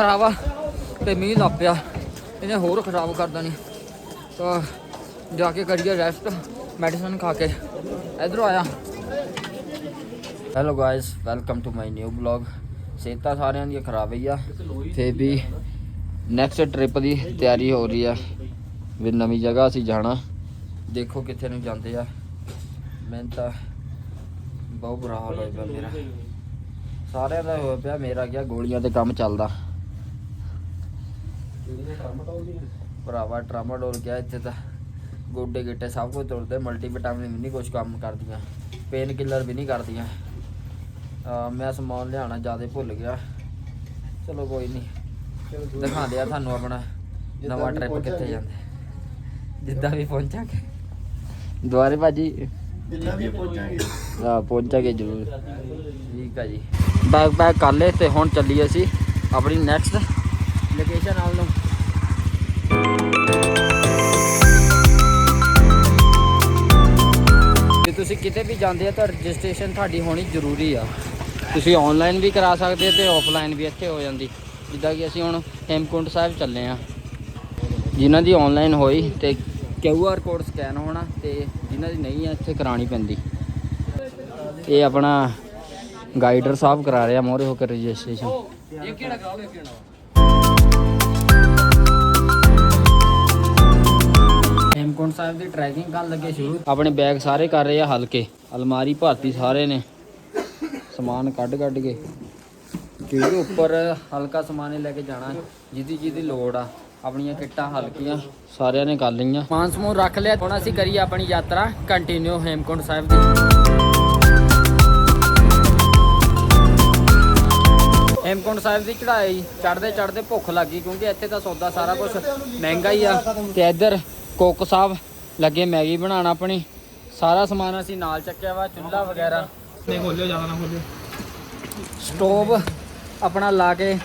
ਖਰਾਬ ਆ ਤੇ ਮੀਂਹ ਲੱਗ ਪਿਆ। ਇਹਨੇ ਹੋਰ ਖਰਾਬ ਕਰ ਦੇਣੀ। ਤਾਂ ਜਾ ਕੇ ਕਰੀਏ ਰੈਸਟ ਮੈਡੀਸਨ ਖਾ ਕੇ। ਇਧਰੋਂ ਆਇਆ। Hello guys welcome to my new blog ਸਿਹਤਾਂ ਸਾਰਿਆਂ ਦੀਆਂ ਖਰਾਬ ਹੀ ਆ। ਤੇ ਵੀ ਨੈਕਸਟ ਟ੍ਰਿਪ ਦੀ ਤਿਆਰੀ ਹੋ ਰਹੀ ਆ। ਵੀ ਨਵੀਂ ਜਗ੍ਹਾ ਅਸੀਂ ਜਾਣਾ। ਦੇਖੋ ਕਿੱਥੇ ਨੂੰ ਜਾਂਦੇ ਆ। ਮੈਂ ਤਾਂ ਬਹੁਤ ਬੁਰਾ ਹਾਲ ਹੋਇਆ ਪਿਆ ਮੇਰਾ। ਸਾਰਿਆਂ ਦਾ ਹੋਇਆ ਪਿਆ, ਮੇਰਾ ਗਿਆ ਗੋਲੀਆਂ ਤੇ ਕੰਮ ਚੱਲਦਾ। ਭਰਾਵਾ ਟਰਾਮਾਡੋਲ ਗਿਆ ਇੱਥੇ ਤਾਂ। ਗੋਡੇ ਗਿੱਟੇ ਸਭ ਕੁਝ ਤੁਰਦੇ ਮਲਟੀ ਵਿਟਾਮਿਨ ਵੀ ਨਹੀਂ ਕੁਝ ਕੰਮ ਕਰਦੀਆਂ ਪੇਨ ਕਿਲਰ ਵੀ ਨਹੀਂ ਕਰਦੀਆਂ। ਮੈਂ ਸਮਾਨ ਲਿਆਣਾ ਜ਼ਿਆਦਾ ਭੁੱਲ ਗਿਆ। ਚਲੋ ਕੋਈ ਨਹੀਂ ਦਿਖਾਉਂਦੇ ਆ ਤੁਹਾਨੂੰ ਆਪਣਾ ਨਵਾਂ ਟ੍ਰਿਪ ਕਿੱਥੇ ਜਾਂਦਾ। ਜਿੱਦਾਂ ਵੀ ਪਹੁੰਚਾਂਗੇ। ਦੁਆਰੇ ਭਾਜੀ। ਜਿੱਦਾਂ ਵੀ ਪਹੁੰਚਾਂਗੇ। ਪਹੁੰਚਾਂਗੇ ਜ਼ਰੂਰ। ਠੀਕ ਆ ਜੀ। ਬੈਗ ਬੈਗ ਕਰ ਲਏ ਤੇ ਹੁਣ ਚੱਲੀਏ ਅਸੀਂ ਆਪਣੀ ਨੈਕਸਟ ਲੋਕੇਸ਼ਨ ਆਲ ਨੂੰ। ਕਿਤੇ ਵੀ ਜਾਂਦੇ ਆ ਤਾਂ ਰਜਿਸਟ੍ਰੇਸ਼ਨ ਤੁਹਾਡੀ ਹੋਣੀ ਜ਼ਰੂਰੀ ਆ। ਤੁਸੀਂ ਆਨਲਾਈਨ ਵੀ ਕਰਾ ਸਕਦੇ ਆ ਤੇ ਆਫਲਾਈਨ ਵੀ ਇੱਥੇ ਹੋ ਜਾਂਦੀ। ਜਿੱਦਾਂ ਕਿ ਅਸੀਂ ਹੁਣ ਹੇਮਕੁੰਟ ਸਾਹਿਬ ਚੱਲੇ ਆ। ਜਿਨ੍ਹਾਂ ਦੀ ਆਨਲਾਈਨ ਹੋਈ ਤੇ ਕਿਊ ਆਰ ਕੋਡ ਸਕੈਨ ਹੋਣਾ ਤੇ ਜਿਨ੍ਹਾਂ ਦੀ ਨਹੀਂ ਆ, ਇੱਥੇ ਕਰਾਣੀ ਪੈਂਦੀ। ਇਹ ਆਪਣਾ ਗਾਈਡਰ ਸਾਹਿਬ ਕਰਾ ਰਿਹਾ ਮੋਰੇ ਹੋ ਕੇ ਰਜਿਸਟ੍ਰੇਸ਼ਨ। ਇਹ ਕਿਹੜਾ ਕਰਾਓ ਕਿਹੜਾ? ਹੇਮਕੁੰਟ ਸਾਹਿਬ ਦੀ ਟਰੈਕਿੰਗ ਕਰਨ ਲੱਗੇ ਸ਼ੁਰੂ। ਆਪਣੇ ਬੈਗ ਸਾਰੇ ਕਰ ਰਹੇ ਆ ਹਲਕੇ। ਅਲਮਾਰੀ ਭਰਤੀ ਸਾਰੇ ਨੇ। ਸਮਾਨ ਕੱਢ ਕੱਢ ਕੇ। ਕਿਉਂਕਿ ਉੱਪਰ ਹਲਕਾ ਸਮਾਨ ਹੀ ਲੈ ਕੇ ਜਾਣਾ, ਜਿਹਦੀ ਜਿਹਦੀ ਲੋੜ ਆ। ਆਪਣੀਆਂ ਕਿੱਟਾਂ ਹਲਕੀਆਂ ਸਾਰਿਆਂ ਨੇ ਕਰ ਲਈਆਂ। ਸਮਾਨ ਸਮੂਨ ਰੱਖ ਲਿਆ, ਹੁਣ ਅਸੀਂ ਕਰੀਏ ਆਪਣੀ ਯਾਤਰਾ ਕੰਟੀਨਿਊ ਹੇਮਕੁੰਟ ਸਾਹਿਬ ਦੀ। ਹੇਮਕੁੰਟ ਸਾਹਿਬ ਦੀ ਚੜ੍ਹਾਈ ਚੜ੍ਹਦੇ ਚੜ੍ਹਦੇ ਭੁੱਖ ਲੱਗੀ, ਕਿਉਂਕਿ ਇੱਥੇ ਤਾਂ ਸੌਦਾ ਸਾਰਾ ਕੁਝ ਮਹਿੰਗਾ ਹੀ ਆ। ਤੇ ਇੱਧਰ ਕੁੱਕ ਸਾਹਿਬ ਲੱਗੇ ਮੈਗੀ ਬਣਾਉਣ ਆਪਣੀ। ਸਾਰਾ ਸਮਾਨ ਅਸੀਂ ਨਾਲ ਚੱਕਿਆ ਵਾ ਚੁੱਲ੍ਹਾ ਵਗੈਰਾ। ਨੇ ਖੋਲਿਓ ਜ਼ਿਆਦਾ ਨਾ ਖੋਲਿਓ। ਸਟੋਵ ਆਪਣਾ ਲਾ ਕੇ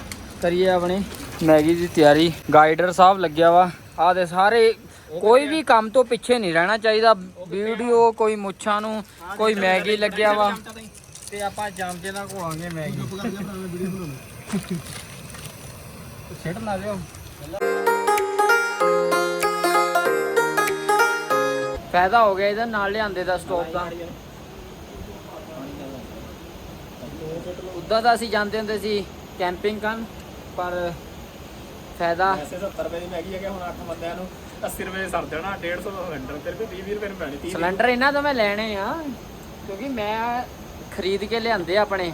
ਕਰੀਏ ਆਪਣੀ ਮੈਗੀ ਦੀ ਤਿਆਰੀ। ਗਾਈਡਰ ਸਾਹਿਬ ਲੱਗਿਆ ਵਾ। ਆਹ ਦੇ ਸਾਰੇ ਕੋਈ ਵੀ ਕੰਮ ਤੋਂ ਪਿੱਛੇ ਨਹੀਂ ਰਹਿਣਾ ਚਾਹੀਦਾ। ਵੀਡੀਓ ਕੋਈ ਮੁੱਛਾਂ ਨੂੰ ਕੋਈ ਮੈਗੀ ਲੱਗਿਆ ਵਾ। ਤੇ ਆਪਾਂ ਜੰਮਦੇ ਨਾਲ ਘੋਲਾਂਗੇ ਮੈਗੀ। ਛੇੜ ਨਾ ਦਿਓ। ਫਾਇਦਾ ਹੋ ਗਿਆ ਇਹਦਾ ਨਾਲ ਲਿਆਂਦੇ ਦਾ ਸਟੋਵ ਦਾ। ਉਦਾਂ ਤਾਂ ਅਸੀਂ ਜਾਂਦੇ ਹੁੰਦੇ ਸੀ ਕੈਂਪਿੰਗ ਕਰਨ ਪਰ ਫਾਇਦਾ ਐਸੇ 70 ਰੁਪਏ ਦੀ ਮੈਗੀ ਹੈਗੇ ਹੁਣ 8 ਬੰਦਿਆਂ ਨੂੰ 80 ਰੁਪਏ ਸਰ ਜਾਣਾ 150 ਦਾ ਸਿਲੰਡਰ ਤੇਰੇ ਕੋਲ 20 ਰੁਪਏ ਨੂੰ ਪੈਣੀ 30 ਸਿਲੰਡਰ ਇਹਨਾਂ ਤੋਂ ਮੈਂ ਲੈਣੇ ਆ ਕਿਉਂਕਿ ਮੈਂ ਖਰੀਦ ਕੇ ਲਿਆਂਦੇ ਆਪਣੇ।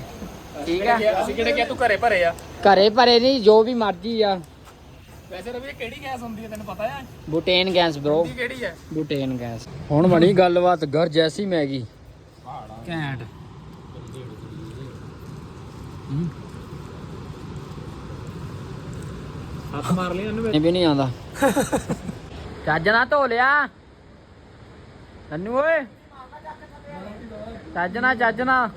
ਠੀਕ ਆ? ਅਸੀਂ ਕਿਹੜੇ ਕਿਹਾ ਤੂੰ ਘਰੇ ਭਰੇ ਆ? ਘਰੇ ਭਰੇ ਨਹੀਂ ਜੋ ਵੀ ਮਰਜ਼ੀ ਆ। ਵੈਸੇ ਰਵੀ ਇਹ ਕਿਹੜੀ ਗੈਸ ਹੁੰਦੀ ਹੈ ਤੈਨੂੰ ਪਤਾ ਹੈ? ਬੂਟੇਨ ਗੈਸ ਬ్రో ਹੁੰਦੀ ਕਿਹੜੀ ਹੈ? Butane gas. ਹੁਣ ਬਣੀ ਗੱਲਬਾਤ ਘਰ ਜੈਸੀ ਮੈਗੀ। ਘੈਂਟ। ਹੱਥ ਮਾਰ ਲਈ ਇਹਨੂੰ ਇਹ ਵੀ ਨਹੀਂ ਆਉਂਦਾ। ਚੱਜ ਨਾ ਧੋ ਲਿਆ। ਨੰਨੂ ਓਏ। ਚੱਜ ਨਾ ਚੱਜ ਨਾ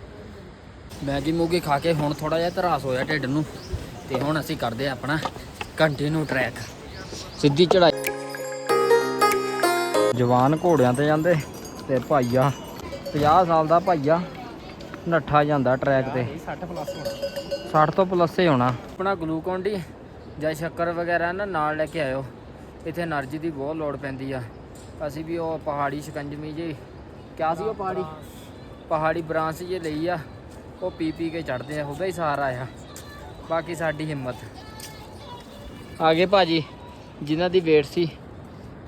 ਮੈਗੀ ਮੂਗੀ ਖਾ ਕੇ ਹੁਣ ਥੋੜਾ ਜਿਹਾ ਤਰਾਸ ਹੋਇਆ ਢਿੱਡ ਨੂੰ। ਤੇ ਹੁਣ ਅਸੀਂ ਕਰਦੇ ਆ ਆਪਣਾ ਕੰਟੀਨਿਊ ਟਰੈਕ ਸਿੱਧੀ ਚੜਾਈ ਜਵਾਨ ਘੋੜਿਆਂ ਤੇ ਜਾਂਦੇ ਤੇ ਭਾਈਆ 50 ਸਾਲ ਦਾ ਭਾਈਆ ਨੱਠਾ ਜਾਂਦਾ ਟਰੈਕ ਤੇ। 60 ਪਲੱਸ ਹੋਣਾ 60 ਤੋਂ ਪਲੱਸ ਹੀ ਹੋਣਾ। ਆਪਣਾ ਗਲੂਕੋਨ ਡੀ ਜਾਂ ਸ਼ੱਕਰ ਵਗੈਰਾ ਨਾ ਨਾਲ ਲੈ ਕੇ ਆਇਓ। ਇੱਥੇ એનર્ਜੀ ਦੀ ਬਹੁਤ ਲੋੜ ਪੈਂਦੀ ਆ। ਅਸੀਂ ਵੀ ਉਹ ਪਹਾੜੀ ਸ਼ਿਕੰਜਮੀ ਜੀ ਕਿਆ ਸੀ ਉਹ ਪਹਾੜੀ? ਪਹਾੜੀ ਬ੍ਰਾਂਚ ਜੇ ਲਈ ਆ। ਉਹ ਪੀ ਪੀ ਕੇ ਚੜਦੇ ਆ ਉਹਦਾ ਹੀ ਸਾਰਾ ਆ। ਬਾਕੀ ਸਾਡੀ ਹਿੰਮਤ। ਆਗੇ ਭਾਜੀ, ਜਿਨ੍ਹਾਂ ਦੀ ਵੇਟ ਸੀ।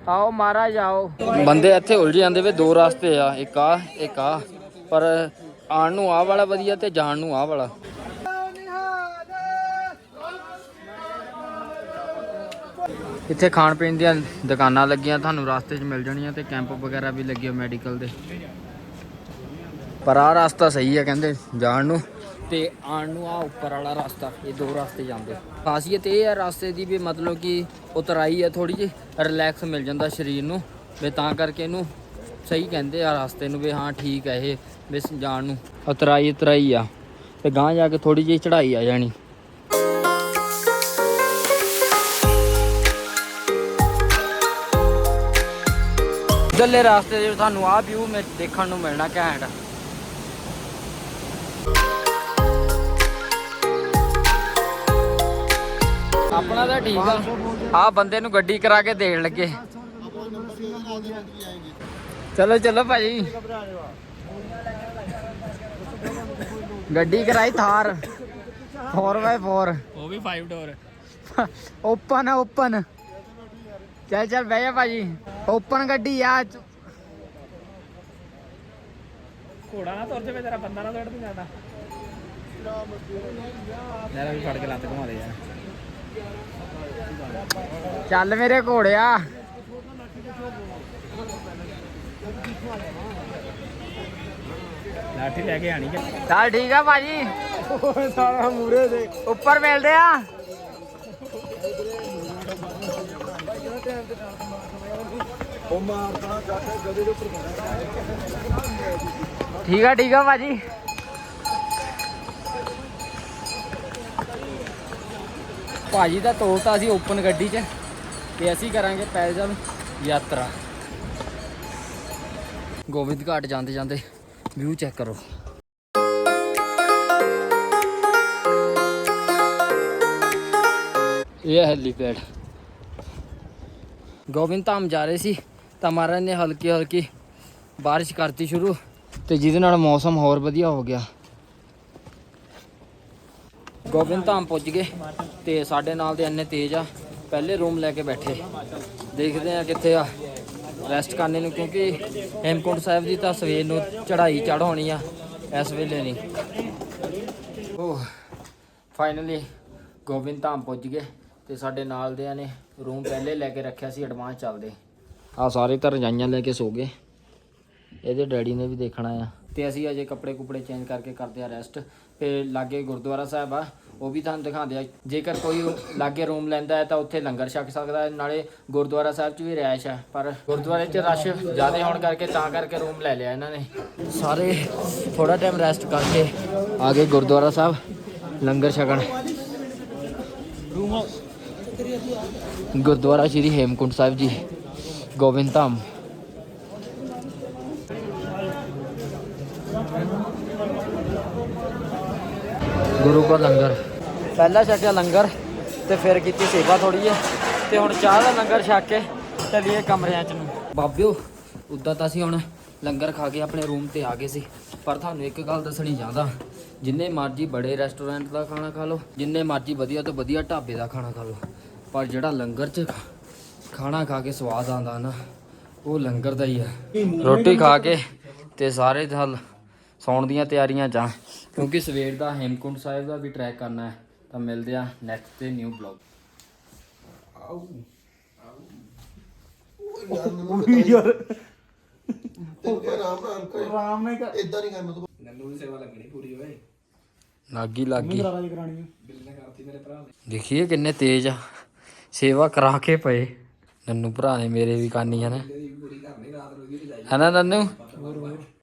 ਆਓ ਮਹਾਰਾਜ, ਆਓ। ਬੰਦੇ ਇੱਥੇ ਉਲਝ ਜਾਂਦੇ ਵੇ, ਦੋ ਰਸਤੇ ਆ, ਇੱਕ ਆ ਇੱਕ ਆ। ਪਰ ਆਉਣ ਨੂੰ ਆ ਵਾਲਾ ਵਧੀਆ ਤੇ ਜਾਣ ਨੂੰ ਆ ਵਾਲਾ। ਇੱਥੇ ਖਾਣ ਪੀਣ ਦੀਆਂ ਦੁਕਾਨਾਂ ਲੱਗੀਆਂ, ਤੁਹਾਨੂੰ ਰਸਤੇ 'ਚ ਮਿਲ ਜਾਣੀਆਂ ਤੇ ਕੈਂਪ ਵਗੈਰਾ ਵੀ ਲੱਗੇ ਮੈਡੀਕਲ ਦੇ। ਪਰ ਆਹ ਰਸਤਾ ਸਹੀ ਹੈ ਕਹਿੰਦੇ, ਜਾਣ ਨੂੰ। ਤੇ ਆਉਣ ਨੂੰ ਆ ਉੱਪਰ ਵਾਲਾ ਰਸਤਾ, ਇਹ ਦੋ ਰਸਤੇ ਜਾਂਦੇ। ਖਾਸੀਅਤ ਇਹ ਹੈ ਰਸਤੇ ਦੀ ਵੀ ਮਤਲਬ ਕਿ ਉਤਰਾਈ ਹੈ ਥੋੜੀ ਜਿਹੀ ਰਿਲੈਕਸ ਮਿਲ ਜਾਂਦਾ ਸਰੀਰ ਨੂੰ। ਵੀ ਤਾਂ ਕਰਕੇ ਇਹਨੂੰ ਸਹੀ ਕਹਿੰਦੇ ਆ ਰਸਤੇ ਨੂੰ ਵੀ ਹਾਂ ਠੀਕ ਹੈ ਇਹ, ਵੀ ਜਾਣ ਨੂੰ। ਉਤਰਾਈ ਉਤਰਾਈ ਆ, ਤੇ ਗਾਂ ਜਾ ਕੇ ਥੋੜੀ ਜਿਹੀ ਚੜ੍ਹਾਈ ਆ ਜਾਣੀ। ਇੱਧਰਲੇ ਰਾਸਤੇ 'ਚ ਤੁਹਾਨੂੰ ਆਹ ਵਿਊ ਦੇਖਣ ਨੂੰ ਮਿਲਣਾ ਘੈਂਟ। ਆਪਣਾ ਤਾਂ ਠੀਕ ਆ। ਆ ਬੰਦੇ ਨੂੰ ਗੱਡੀ ਕਰਾ ਕੇ ਦੇਣ ਲੱਗੇ। ਚਲੋ ਚਲੋ ਭਾਜੀ। ਗੱਡੀ ਕਰਾਈ ਥਾਰ। 4x4 ਉਹ ਵੀ 5 ਡੋਰ ਓਪਨ ਆ ਓਪਨ ਚੱਲ ਚੱਲ ਬਹਿ ਜਾ ਭਾਜੀ। ਓਪਨ ਗੱਡੀ ਆ। ਘੋੜਾ ਨਾ ਤੁਰ ਜਾਵੇ ਤੇਰਾ ਬੰਦਾ ਨਾ ਤੁਰ ਜਾਂਦਾ ਯਾਰ ਵੀ ਫੜ ਕੇ ਲੱਤ ਘੁਮਾ ਦੇ ਯਾਰ। ਚੱਲ ਮੇਰੇ ਘੋੜਿਆ। ਲਾਠੀ ਲੈ ਕੇ ਆਣੀ ਚੱਲ ਠੀਕ ਆ ਭਾਜੀ। ਸਾਰਾ ਮੂਰੇ ਦੇ। ਉੱਪਰ ਮਿਲਦੇ ਆ। ਉਹ ਮਾਰਦਾ ਚਾਚਾ ਗਦੇ ਦੇ ਉੱਪਰ ਠੀਕ ਆ ਠੀਕ ਆ ਭਾਜੀ। ਭਾਜੀ ਦਾ ਤੋੜਤਾ ਸੀ ਓਪਨ ਗੱਡੀ 'ਚ। ਤੇ ਅਸੀਂ ਕਰਾਂਗੇ ਪੈਦਲ ਯਾਤਰਾ। ਗੋਬਿੰਦ ਘਾਟ ਜਾਂਦੇ ਜਾਂਦੇ ਵਿਊ ਚੈੱਕ ਕਰੋ। ਇਹ ਹੈ ਹੈਲੀਪੈਡ। ਗੋਬਿੰਦ ਧਾਮ ਜਾ ਰਹੇ ਸੀ ਤਾਂ ਮਹਾਰਾਜ ਨੇ ਹਲਕੀ ਹਲਕੀ ਬਾਰਿਸ਼ ਕਰਤੀ ਸ਼ੁਰੂ ਤੇ ਜਿਹਦੇ ਨਾਲ ਮੌਸਮ ਹੋਰ ਵਧੀਆ ਹੋ ਗਿਆ। ਗੋਬਿੰਦ ਧਾਮ ਪੁੱਜ ਗਏ ਤੇ ਸਾਡੇ ਨਾਲ ਦੇ ਇੰਨੇ ਤੇਜ਼ ਆ। ਪਹਿਲੇ ਰੂਮ ਲੈ ਕੇ ਬੈਠੇ। ਦੇਖਦੇ ਆ ਕਿੱਥੇ ਆ। ਰੈਸਟ ਕਰਨੇ ਨੂੰ ਕਿਉਂਕਿ ਹੇਮਕੁੰਟ ਸਾਹਿਬ ਦੀ ਤਾਂ ਸਵੇਰ ਨੂੰ ਚੜ੍ਹਾਈ ਚੜ੍ਹ ਹੋਣੀ ਆ, ਇਸ ਵੇਲੇ ਨਹੀਂ। ਉਹ ਫਾਈਨਲੀ ਗੋਬਿੰਦ ਧਾਮ ਪਹੁੰਚ ਗਏ ਤੇ ਸਾਡੇ ਨਾਲ ਦਿਆਂ ਨੇ ਰੂਮ ਪਹਿਲੇ ਲੈ ਕੇ ਰੱਖਿਆ ਸੀ ਐਡਵਾਂਸ ਚੱਲਦੇ। ਆ ਸਾਰੇ ਤਾਂ ਰਜਾਈਆਂ ਲੈ ਕੇ ਸੋ ਗਏ। ਇਹਦੇ ਡੈਡੀ ਨੇ ਵੀ ਦੇਖਣਾ ਆ। ਤੇ ਅਸੀਂ ਅਜੇ ਕੱਪੜੇ ਕੁਪੜੇ ਚੇਂਜ ਕਰਕੇ ਕਰਦੇ ਆ ਰੈਸਟ ਤੇ ਲਾਗੇ ਗੁਰਦੁਆਰਾ ਸਾਹਿਬ ਆ। ਉਹ ਵੀ ਤੁਹਾਨੂੰ ਦਿਖਾਉਂਦੇ ਆ। ਜੇਕਰ ਕੋਈ ਲਾਗੇ ਰੂਮ ਲੈਂਦਾ ਹੈ ਤਾਂ ਉੱਥੇ ਲੰਗਰ ਛਕ ਸਕਦਾ ਹੈ, ਨਾਲੇ ਗੁਰਦੁਆਰਾ ਸਾਹਿਬ 'ਚ ਵੀ ਰਿਹਾਇਸ਼ ਹੈ। ਪਰ ਗੁਰਦੁਆਰੇ 'ਚ ਰਸ਼ ਜ਼ਿਆਦਾ ਹੋਣ ਕਰਕੇ ਤਾਂ ਕਰਕੇ ਰੂਮ ਲੈ ਲਿਆ ਇਹਨਾਂ ਨੇ। ਸਾਰੇ ਥੋੜਾ ਟਾਈਮ ਰੈਸਟ ਕਰਕੇ ਆ ਗਏ ਗੁਰਦੁਆਰਾ ਸਾਹਿਬ, ਲੰਗਰ ਛਕਣ। ਗੁਰਦੁਆਰਾ ਸ਼੍ਰੀ ਹੇਮਕੁੰਟ ਸਾਹਿਬ ਜੀ, ਗੋਬਿੰਦ ਧਾਮ। ਗੁਰੂ ਕਾ ਲੰਗਰ। ਪਹਿਲਾਂ ਛਕਿਆ ਲੰਗਰ ਤੇ ਫਿਰ ਕੀਤੀ ਸੇਵਾ ਥੋੜੀ ਜਿਹੀ ਤੇ ਹੁਣ ਚਾਹ ਦਾ ਲੰਗਰ ਛਕ ਕੇ ਚੱਲੀਏ ਕਮਰਿਆਂ ਚ ਨੂੰ। ਬਾਬਿਓ, ਉਦਾਂ ਤਾਂ ਅਸੀਂ ਹੁਣ ਲੰਗਰ ਖਾ ਕੇ ਆਪਣੇ ਰੂਮ ਤੇ ਆ ਗਏ ਸੀ, ਪਰ ਤੁਹਾਨੂੰ ਇੱਕ ਗੱਲ ਦੱਸਣੀ ਚਾਹੁੰਦਾ ਜਿੰਨੇ ਮਰਜ਼ੀ ਬੜੇ ਰੈਸਟੋਰੈਂਟ ਦਾ ਖਾਣਾ ਖਾ ਲਓ, ਜਿੰਨੇ ਮਰਜ਼ੀ ਵਧੀਆ ਤੋਂ ਵਧੀਆ ਢਾਬੇ ਦਾ ਖਾਣਾ ਖਾ ਲਓ, ਪਰ ਜਿਹੜਾ ਲੰਗਰ 'ਚ ਖਾਣਾ ਖਾ ਕੇ ਸਵਾਦ ਆਉਂਦਾ ਨਾ, ਉਹ ਲੰਗਰ ਦਾ ਹੀ ਆ। ਰੋਟੀ ਖਾ ਕੇ ਤੇ ਸਾਰੇ ਹਲ ਸੌਣ ਦੀਆਂ ਤਿਆਰੀਆਂ ਚ ਕਿਉਂਕਿ ਸਵੇਰ ਦਾ ਹੇਮਕੁੰਟ ਸਾਹਿਬ ਦਾ ਵੀ ਟਰੈਕ ਕਰਨਾ ਹੈ ਤਾਂ ਮਿਲਦੇ ਆ ਨੈਕਸਟ ਤੇ ਨਿਊ ਬਲੌਗ ਆਰਾਮ ਨਾਲ ਕਰ। ਇਦਾਂ ਨਹੀਂ ਕਰਨਾ ਤੂੰ। ਨੰਨੂ ਦੀ ਸੇਵਾ ਲੱਗਣੀ ਪੂਰੀ ਓਏ। ਲਾਗੀ ਲਾਗੀ। ਰਾਜ ਕਰਾਣੀ ਬਿੱਲ ਕਰਤੀ ਮੇਰੇ ਭਰਾ ਨੇ। ਦੇਖੀਏ ਕਿੰਨੇ ਤੇਜ਼ ਆ। ਸੇਵਾ ਕਰਾ ਕੇ ਪਏ। ਨੰਨੂ ਭਰਾ ਨੇ ਮੇਰੇ ਵੀ ਕਾਨੀ ਹੈ ਨਾ ਹੈ ਨਾ ਨੰਨੂ?